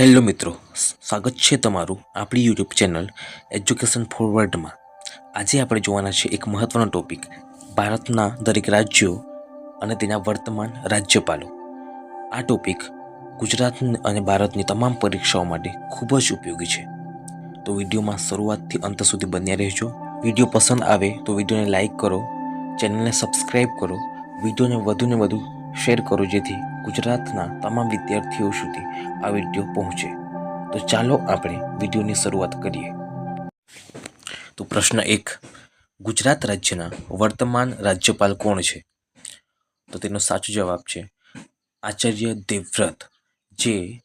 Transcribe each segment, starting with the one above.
Hello મિત્રો, સ્વાગત છે તમારું આપણી યુટ્યુબ ચેનલ એજ્યુકેશન ફોરવર્ડમાં આજે આપણે જોવાના છે એક મહત્ત્વનો ટોપિક ભારતના દરેક રાજ્યો અને તેના વર્તમાન રાજ્યપાલો. આ ટોપિક ગુજરાત અને ભારતની તમામ પરીક્ષાઓ માટે ખૂબ જ ઉપયોગી છે. તો વિડીયોમાં શરૂઆતથી અંત સુધી બન્યા રહેજો. વીડિયો પસંદ આવે તો વિડીયોને લાઇક કરો, ચેનલને સબસ્ક્રાઈબ કરો, વિડીયોને વધુને વધુ શેર કરો જેથી ગુજરાતના તમામ વિદ્યાર્થીઓ સુધી આ વીડિયો પહોંચે. તો ચાલો આપણે વિડીયોની શરૂઆત કરીએ. તો પ્રશ્ન એક, ગુજરાત રાજ્યના વર્તમાન રાજ્યપાલ કોણ છે? તો તેનો સાચો જવાબ છે આચાર્ય દેવવ્રત, જે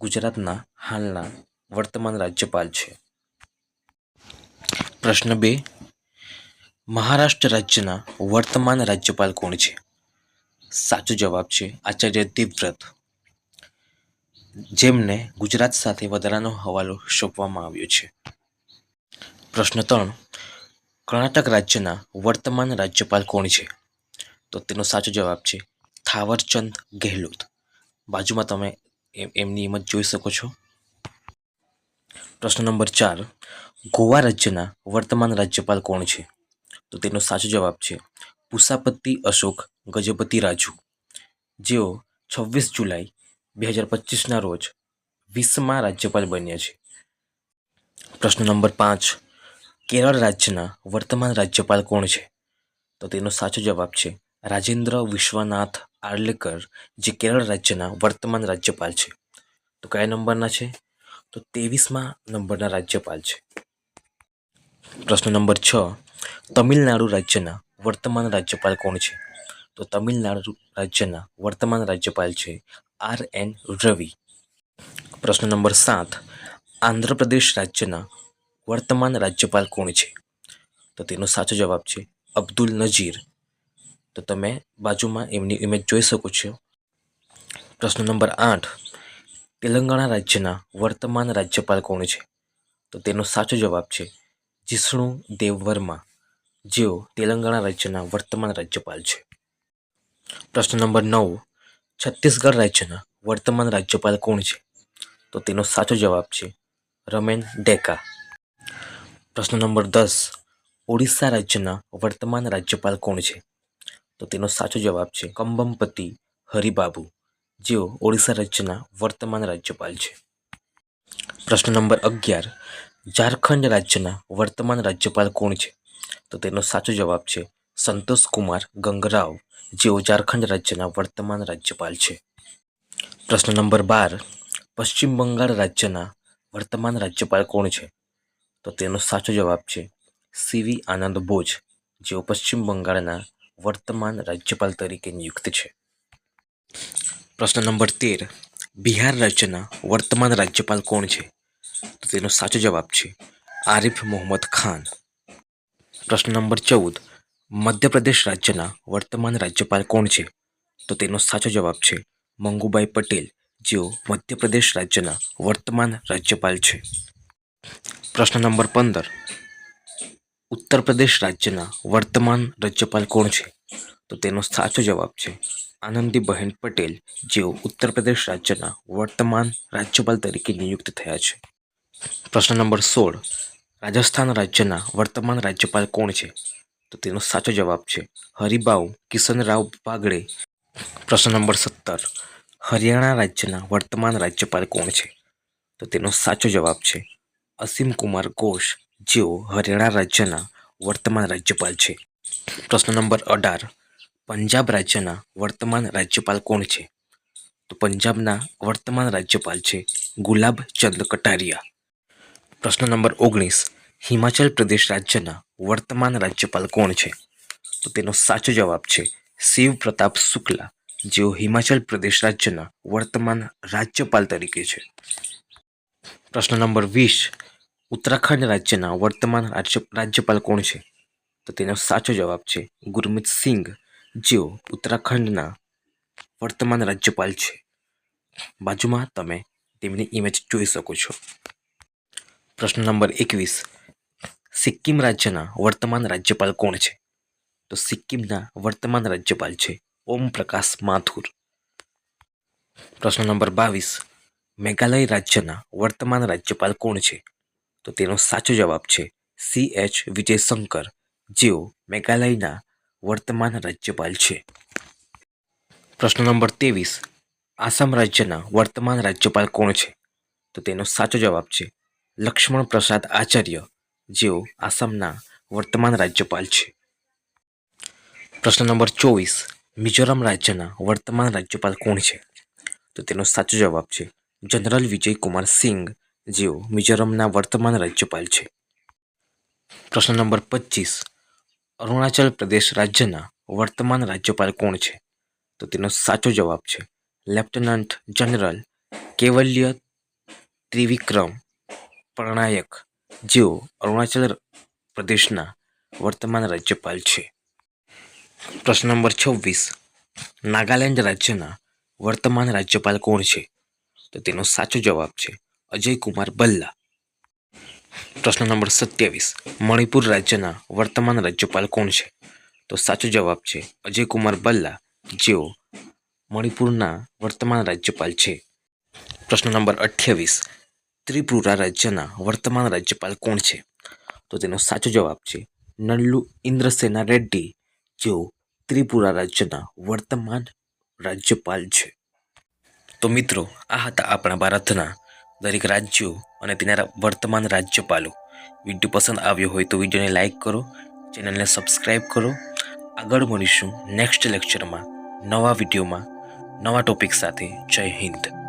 ગુજરાતના હાલના વર્તમાન રાજ્યપાલ છે. પ્રશ્ન બે, મહારાષ્ટ્ર રાજ્યના વર્તમાન રાજ્યપાલ કોણ છે? સાચો જવાબ છે આચાર્ય દેવવ્રત જેમને ગુજરાત સાથે વધારાનો હવાલો સોંપવામાં આવ્યો છે. પ્રશ્ન ત્રણ, કર્ણાટક રાજ્યના વર્તમાન રાજ્યપાલ કોણ છે? તો તેનો સાચો જવાબ છે થાવરચંદ ગેહલોત. બાજુમાં તમે એમ- એમની ઇમેજ જોઈ શકો છો. પ્રશ્ન નંબર ચાર, ગોવા રાજ્યના વર્તમાન રાજ્યપાલ કોણ છે? તો તેનો સાચો જવાબ છે પુષાપતિ અશોક ગજપતિ રાજુ જેઓ છવ્વીસ જુલાઈ બે હજાર પચીસના રોજ વીસમાં રાજ્યપાલ બન્યા છે. પ્રશ્ન નંબર પાંચ, કેરળ રાજ્યના વર્તમાન રાજ્યપાલ કોણ છે? તો તેનો સાચો જવાબ છે રાજેન્દ્ર વિશ્વનાથ આર્લેકર જે કેરળ રાજ્યના વર્તમાન રાજ્યપાલ છે. તો કયા નંબરના છે? તો ત્રેવીસમાં નંબરના રાજ્યપાલ છે. પ્રશ્ન નંબર છ, તમિલનાડુ રાજ્યના વર્તમાન રાજ્યપાલ કોણ છે? તો તમિલનાડુ રાજ્યના વર્તમાન રાજ્યપાલ છે આર એન રવિ. પ્રશ્ન નંબર સાત, આંધ્રપ્રદેશ રાજ્યના વર્તમાન રાજ્યપાલ કોણ છે? તો તેનો સાચો જવાબ છે અબ્દુલ નજીર. તો તમે બાજુમાં એમની ઇમેજ જોઈ શકો છો. પ્રશ્ન નંબર આઠ, તેલંગાણા રાજ્યના વર્તમાન રાજ્યપાલ કોણ છે? તો તેનો સાચો જવાબ છે જિષ્ણુ દેવ વર્મા જેઓ તેલંગાણા રાજ્યના વર્તમાન રાજ્યપાલ છે. પ્રશ્ન નંબર નવ. છત્તીસગઢ રાજ્યના વર્તમાન રાજ્યપાલ કોણ છે? તો તેનો સાચો જવાબ છે રમેન ડેકા. પ્રશ્ન નંબર દસ. ઓડિશા રાજ્યના વર્તમાન રાજ્યપાલ કોણ છે? તો તેનો સાચો જવાબ છે કંબમપતિ હરિબાબુ, જેઓ ઓડિશા રાજ્યના વર્તમાન રાજ્યપાલ છે. પ્રશ્ન નંબર અગિયાર. ઝારખંડ રાજ્યના વર્તમાન રાજ્યપાલ કોણ છે? તો તેનો સાચો જવાબ છે સંતોષ કુમાર ગંગરાવ. જેઓ ઝારખંડ રાજ્યના વર્તમાન રાજ્યપાલ છે. પ્રશ્ન નંબર બાર, પશ્ચિમ બંગાળ રાજ્યના વર્તમાન રાજ્યપાલ કોણ છે? તો તેનો સાચો જવાબ છે સીવી આનંદ બોઝ જેઓ પશ્ચિમ બંગાળના વર્તમાન રાજ્યપાલ તરીકે નિયુક્ત છે. પ્રશ્ન નંબર તેર, બિહાર રાજ્યના વર્તમાન રાજ્યપાલ કોણ છે? તો તેનો સાચો જવાબ છે આરિફ મોહમ્મદ ખાન. પ્રશ્ન નંબર ચૌદ મધ્યપ્રદેશ રાજ્યના વર્તમાન રાજ્યપાલ કોણ છે? તો તેનો સાચો જવાબ છે મંગુભાઈ પટેલ, જેઓ મધ્યપ્રદેશ રાજ્યના વર્તમાન રાજ્યપાલ છે. પ્રશ્ન નંબર પંદર. ઉત્તર પ્રદેશ રાજ્યના વર્તમાન રાજ્યપાલ કોણ છે? તો તેનો સાચો જવાબ છે આનંદીબહેન પટેલ, જેઓ ઉત્તર પ્રદેશ રાજ્યના વર્તમાન રાજ્યપાલ તરીકે નિયુક્ત થયા છે. પ્રશ્ન નંબર સોળ. રાજસ્થાન રાજ્યના વર્તમાન રાજ્યપાલ કોણ છે? તો તેનો સાચો જવાબ છે હરિભાઉ કિશનરાવ બાગડે પ્રશ્ન નંબર સત્તર, હરિયાણા રાજ્યના વર્તમાન રાજ્યપાલ કોણ છે? તો તેનો સાચો જવાબ છે, અસીમ કુમાર ઘોષ, જેઓ હરિયાણા રાજ્યના વર્તમાન રાજ્યપાલ છે. પ્રશ્ન નંબર અઢાર, પંજાબ રાજ્યના વર્તમાન રાજ્યપાલ કોણ છે? તો પંજાબના વર્તમાન રાજ્યપાલ છે ગુલાબચંદ કટારિયા. પ્રશ્ન નંબર ઓગણીસ હિમાચલ પ્રદેશ રાજ્યના વર્તમાન રાજ્યપાલ કોણ છે? તો તેનો સાચો જવાબ છે શિવ પ્રતાપ શુક્લા, જેઓ હિમાચલ પ્રદેશ રાજ્યના વર્તમાન રાજ્યપાલ તરીકે છે. પ્રશ્ન નંબર વીસ, ઉત્તરાખંડ રાજ્યના વર્તમાન રાજ્ય, રાજ્યપાલ કોણ છે? તો તેનો સાચો જવાબ છે ગુરમીત સિંઘ, જેઓ ઉત્તરાખંડના વર્તમાન રાજ્યપાલ છે. બાજુમાં તમે તેમની ઇમેજ જોઈ શકો છો. પ્રશ્ન નંબર એકવીસ સિક્કિમ રાજ્યના વર્તમાન રાજ્યપાલ કોણ છે? તો સિક્કિમના વર્તમાન રાજ્યપાલ છે ઓમ પ્રકાશ માથુર. પ્રશ્ન નંબર બાવીસ. મેઘાલય રાજ્યના વર્તમાન રાજ્યપાલ કોણ છે? તો તેનો સાચો જવાબ છે સી એચ વિજયશંકર, જેઓ મેઘાલયના વર્તમાન રાજ્યપાલ છે. પ્રશ્ન નંબર ત્રેવીસ. આસામ રાજ્યના વર્તમાન રાજ્યપાલ કોણ છે? તો તેનો સાચો જવાબ છે લક્ષ્મણ પ્રસાદ આચાર્ય જેઓ આસામના વર્તમાન રાજ્યપાલ છે. પ્રશ્ન નંબર ચોવીસ. મિઝોરમ રાજ્યના વર્તમાન રાજ્યપાલ કોણ છે? તો તેનો સાચો જવાબ છે જનરલ વિજય કુમાર સિંઘ, જેઓ મિઝોરમના વર્તમાન રાજ્યપાલ છે. પ્રશ્ન નંબર પચીસ. અરુણાચલ પ્રદેશ રાજ્યના વર્તમાન રાજ્યપાલ કોણ છે? તો તેનો સાચો જવાબ છે લેફ્ટનન્ટ જનરલ કેવલ્ય ત્રિવિક્રમ પટનાયક જેઓ અરુણાચલ પ્રદેશના વર્તમાન રાજ્યપાલ છે. પ્રશ્ન નંબર છવ્વીસ. નાગાલેન્ડ રાજ્યના વર્તમાન રાજ્યપાલ કોણ છે? તો તેનો સાચો જવાબ છે અજય કુમાર ભલ્લા પ્રશ્ન નંબર સત્યાવીસ. મણિપુર રાજ્યના વર્તમાન રાજ્યપાલ કોણ છે? તો સાચો જવાબ છે અજય કુમાર ભલ્લા જેઓ મણિપુરના વર્તમાન રાજ્યપાલ છે. પ્રશ્ન નંબર અઠ્યાવીસ. ત્રિપુરા રાજ્યના વર્તમાન રાજ્યપાલ કોણ છે? તો તેનો સાચો જવાબ છે નલ્લુ ઇન્દ્રસેના રેડ્ડી, જેઓ ત્રિપુરા રાજ્યના વર્તમાન રાજ્યપાલ છે. તો મિત્રો, આ હતા આપણા ભારતના દરેક રાજ્યો અને તેના વર્તમાન રાજ્યપાલો. વીડિયો પસંદ આવ્યો હોય તો વિડીયોને લાઇક કરો, ચેનલને સબસ્ક્રાઈબ કરો. આગળ મળીશું નેક્સ્ટ લેક્ચરમાં નવા વિડીયોમાં નવા ટોપિક સાથે. જય હિન્દ.